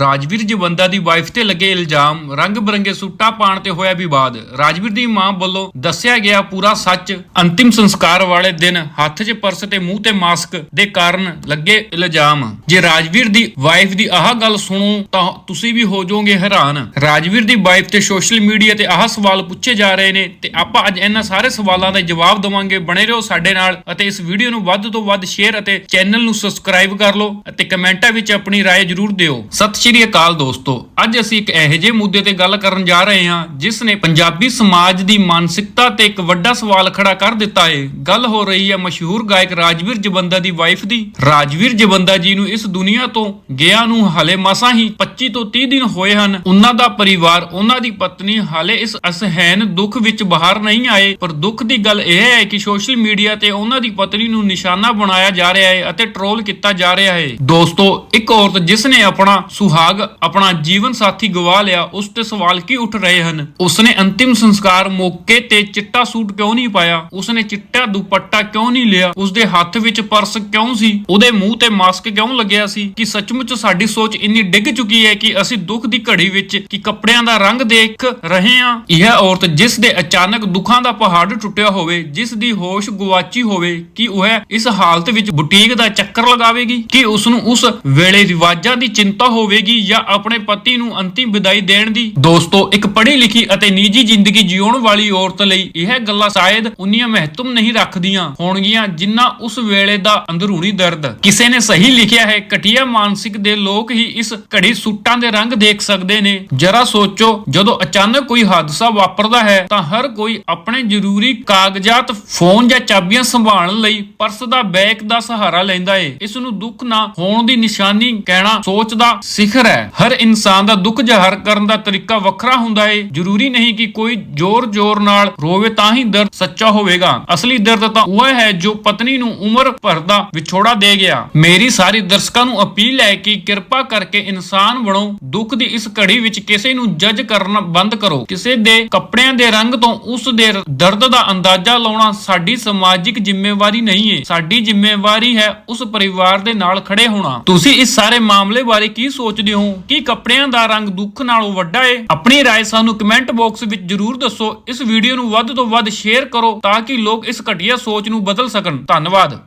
ਰਾਜਵੀਰ ਜਵੰਦਾ ਦੀ ਵਾਈਫ ਤੇ ਲੱਗੇ ਇਲਜ਼ਾਮ ਰੰਗ ਬਰੰਗੇ ਸੂਟਾਂ ਪਾਣ ਤੇ ਹੋਇਆ ਵਿਵਾਦ ਰਾਜਵੀਰ ਦੀ ਮਾਂ ਵੱਲੋਂ ਦੱਸਿਆ ਗਿਆ ਪੂਰਾ ਸੱਚ ਅੰਤਿਮ ਸੰਸਕਾਰ ਵਾਲੇ ਦਿਨ ਹੱਥ 'ਚ ਪਰਸ ਤੇ ਮੂੰਹ ਤੇ ਮਾਸਕ ਦੇ ਕਾਰਨ ਲੱਗੇ ਇਲਜ਼ਾਮ ਜੇ ਰਾਜਵੀਰ ਦੀ ਵਾਈਫ ਦੀ ਆਹ ਗੱਲ ਸੁਣੋ ਤਾਂ ਤੁਸੀਂ ਵੀ ਹੋ ਜਾਓਗੇ ਹੈਰਾਨ ਰਾਜਵੀਰ ਦੀ ਵਾਈਫ ਤੇ ਸੋਸ਼ਲ ਮੀਡੀਆ ਤੇ ਆਹ ਸਵਾਲ ਪੁੱਛੇ ਜਾ ਰਹੇ ਨੇ ਤੇ ਆਪਾਂ ਅੱਜ ਇਹਨਾਂ ਸਾਰੇ ਸਵਾਲਾਂ ਦਾ ਜਵਾਬ ਦਵਾਂਗੇ ਬਣੇ ਰਹੋ ਸਾਡੇ ਨਾਲ ਅਤੇ ਇਸ ਵੀਡੀਓ ਨੂੰ ਵੱਧ ਤੋਂ ਵੱਧ ਸ਼ੇਅਰ ਅਤੇ ਚੈਨਲ ਨੂੰ ਸਬਸਕ੍ਰਾਈਬ ਕਰ ਲਓ ਅਤੇ ਕਮੈਂਟਾਂ ਵਿੱਚ ਆਪਣੀ رائے ਜ਼ਰੂਰ ਦਿਓ ਸਤਿ ਸ਼੍ਰੀ ਅਕਾਲ ਦੋਸਤੋ, ਅੱਜ ਅਸੀਂ ਇੱਕ ਇਹੋ ਜਿਹੇ ਮੁੱਦੇ ਤੇ ਗੱਲ ਕਰਨ ਜਾ ਰਹੇ ਹਾਂ, ਜਿਸ ਨੇ ਪੰਜਾਬੀ ਸਮਾਜ ਦੀ ਮਾਨਸਿਕਤਾ ਤੇ ਇੱਕ ਵੱਡਾ ਸਵਾਲ ਖੜਾ ਕਰ ਦਿੱਤਾ ਹੈ ਗੱਲ ਹੋ ਰਹੀ ਹੈ ਮਸ਼ਹੂਰ ਗਾਇਕ ਰਾਜਵੀਰ ਜਵੰਦਾ ਦੀ ਵਾਈਫ ਦੀ। ਰਾਜਵੀਰ ਜਵੰਦਾ ਜੀ ਨੂੰ ਇਸ ਦੁਨੀਆ ਤੋਂ ਗਿਆ ਨੂੰ ਹਾਲੇ ਮਸਾਂ ਹੀ 25 ਤੋਂ 30 ਦਿਨ ਹੋਏ ਹਨ। ਉਹਨਾਂ ਦਾ ਪਰਿਵਾਰ, ਉਹਨਾਂ ਦੀ ਪਤਨੀ ਹਾਲੇ ਇਸ ਅਸਹਿਨ ਦੁੱਖ ਵਿੱਚ ਬਾਹਰ ਨਹੀਂ ਆਏ। ਪਰ ਦੁੱਖ ਦੀ ਗੱਲ ਇਹ ਹੈ ਕਿ ਸੋਸ਼ਲ ਮੀਡੀਆ ਤੇ ਉਹਨਾਂ ਦੀ ਪਤਨੀ ਨੂੰ ਨਿਸ਼ਾਨਾ ਬਣਾਇਆ ਜਾ ਰਿਹਾ ਹੈ ਅਤੇ ਟ੍ਰੋਲ ਕੀਤਾ ਜਾ ਰਿਹਾ ਹੈ। ਦੋਸਤੋ, ਇੱਕ ਔਰਤ ਜਿਸ ਨੇ ਆਪਣਾ ਸੁਹਾਗ ਆਪਣਾ ਜੀਵਨ ਸਾਥੀ ਗਵਾ ਲਿਆ, ਉਸ ਤੇ ਸਵਾਲ ਕੀ ਉੱਠ ਰਹੇ ਹਨ? ਉਸਨੇ ਅੰਤਿਮ ਸੰਸਕਾਰ ਮੌਕੇ ਤੇ ਚਿੱਟਾ ਸੂਟ ਕਿਉਂ ਨਹੀਂ ਪਾਇਆ? ਉਸਨੇ ਚਿੱਟਾ ਦੁਪੱਟਾ ਕਿਉਂ ਨਹੀਂ ਲਿਆ? ਉਸਦੇ ਹੱਥ ਵਿੱਚ ਪਰਸ ਕਿਉਂ ਸੀ? ਉਹਦੇ ਮੂੰਹ ਤੇ ਮਾਸਕ ਕਿਉਂ ਲੱਗਿਆ ਸੀ? ਕਿ ਸੱਚਮੁੱਚ ਸਾਡੀ ਸੋਚ ਇੰਨੀ ਡਿੱਗ ਚੁੱਕੀ ਹੈ ਕਿ ਅਸੀਂ ਦੁੱਖ ਦੀ ਘੜੀ ਵਿੱਚ ਕਿ ਕੱਪੜਿਆਂ ਦਾ ਰੰਗ ਦੇਖ ਰਹੇ ਹਾਂ? ਇਹ ਔਰਤ ਜਿਸ ਦੇ ਅਚਾਨਕ ਦੁੱਖਾਂ ਦਾ ਪਹਾੜ ਟੁੱਟਿਆ ਹੋਵੇ, ਜਿਸ ਦੀ ਹੋਸ਼ ਗੁਆਚੀ ਹੋਵੇ, ਕਿ ਉਹ ਇਸ ਹਾਲਤ ਵਿੱਚ ਬੁਟੀਕ ਦਾ ਚੱਕਰ ਲਗਾਵੇਗੀ? ਕਿ ਉਸ ਨੂੰ ਉਸ ਵੇਲੇ ਰਿਵਾਜਾਂ ਦੀ ਚਿੰਤਾ ਹੋਵੇ ਹੋਵੇਗੀ ਜਾਂ ਆਪਣੇ ਪਤੀ ਨੂੰ ਅੰਤਿਮ ਵਿਦਾਈ ਦੇਣ ਦੀ? ਦੋਸਤੋ, ਇੱਕ ਪੜ੍ਹੀ ਲਿਖੀ ਅਤੇ ਨਿੱਜੀ ਜ਼ਿੰਦਗੀ ਜਿਉਣ ਵਾਲੀ ਔਰਤ ਲਈ ਇਹ ਗੱਲਾਂ ਸ਼ਾਇਦ ਉਨੀਆਂ ਮਹੱਤਵ ਨਹੀਂ ਰੱਖਦੀਆਂ ਹੋਣਗੀਆਂ, ਜਿੰਨਾ ਉਸ ਵੇਲੇ ਦਾ ਅੰਦਰੂਨੀ ਦਰਦ। ਕਿਸੇ ਨੇ ਸਹੀ ਲਿਖਿਆ ਹੈ, ਘਟੀਆ ਮਾਨਸਿਕ ਦੇ ਲੋਕ ਹੀ ਇਸ ਘੜੀ ਸੂਟਾਂ ਦੇ ਰੰਗ ਦੇਖ ਸਕਦੇ ਨੇ। ਜਰਾ ਸੋਚੋ, ਜਦੋਂ ਅਚਾਨਕ ਕੋਈ ਹਾਦਸਾ ਵਾਪਰਦਾ ਹੈ, ਤਾਂ ਹਰ ਕੋਈ ਆਪਣੇ ਜ਼ਰੂਰੀ ਕਾਗਜ਼ਾਤ, ਫੋਨ ਜਾਂ ਚਾਬੀਆਂ ਸੰਭਾਲਣ ਲਈ ਪਰਸ ਦਾ ਬੈਗ ਦਾ ਸਹਾਰਾ ਲੈਂਦਾ ਏ। ਇਸ ਨੂੰ ਦੁੱਖ ਨਾ ਹੋਣ ਦੀ ਨਿਸ਼ਾਨੀ ਕਹਿਣਾ ਸੋਚ ਦਾ ਸਿਖਰ ਹੈ। ਹਰ ਇਨਸਾਨ ਦਾ ਦੁੱਖ ਜ਼ਾਹਰ ਕਰਨ ਦਾ ਤਰੀਕਾ ਵੱਖਰਾ ਹੁੰਦਾ ਏ। ਜ਼ਰੂਰੀ ਨਹੀਂ ਕਿ ਕੋਈ ਜ਼ੋਰ-ਜ਼ੋਰ ਨਾਲ ਰੋਵੇ ਤਾਂ ਹੀ ਦਰਦ ਸੱਚਾ ਹੋਵੇਗਾ। ਅਸਲੀ ਦਰਦ ਤਾਂ ਉਹ ਹੈ ਜੋ ਪਤਨੀ ਨੂੰ ਉਮਰ ਭਰ ਦਾ ਵਿਛੋੜਾ ਦੇ ਗਿਆ। ਮੇਰੀ ਸਾਰੀ ਦਰਸ਼ਕਾਂ ਨੂੰ ਅਪੀਲ ਹੈ ਕਿ ਕਿਰਪਾ ਕਰਕੇ ਇਨਸਾਨ ਬਣੋ ਦੁੱਖ ਦੀ ਇਸ ਘੜੀ ਵਿੱਚ ਕਿਸੇ ਨੂੰ ਜੱਜ ਕਰਨਾ ਬੰਦ ਕਰੋ। ਕਿਸੇ ਦੇ ਕੱਪੜਿਆਂ ਦੇ ਰੰਗ ਤੋਂ ਉਸ ਦੇ ਦਰਦ ਦਾ ਅੰਦਾਜ਼ਾ ਲਾਉਣਾ ਸਾਡੀ ਸਮਾਜਿਕ ਜ਼ਿੰਮੇਵਾਰੀ ਨਹੀਂ ਹੈ ਸਾਡੀ ਜ਼ਿੰਮੇਵਾਰੀ ਹੈ ਉਸ ਪਰਿਵਾਰ ਦੇ ਨਾਲ ਖੜੇ ਹੋਣਾ। ਤੁਸੀਂ ਇਸ ਸਾਰੇ ਮਾਮਲੇ ਬਾਰੇ ਕੀ ਸੋਚ ਸੋਚਦੇ ਹੋ ਕੀ ਕੱਪੜਿਆਂ ਦਾ ਰੰਗ ਦੁੱਖ ਨਾਲੋਂ ਵੱਡਾ ਹੈ ਆਪਣੀ رائے ਸਾਨੂੰ ਕਮੈਂਟ ਬਾਕਸ ਵਿੱਚ ਜਰੂਰ ਦੱਸੋ ਇਸ ਵੀਡੀਓ ਨੂੰ ਵੱਧ ਤੋਂ ਵੱਧ ਸ਼ੇਅਰ ਕਰੋ ਤਾਂ ਕਿ ਲੋਕ ਇਸ ਘਟੀਆ ਸੋਚ ਨੂੰ ਬਦਲ ਸਕਣ ਧੰਨਵਾਦ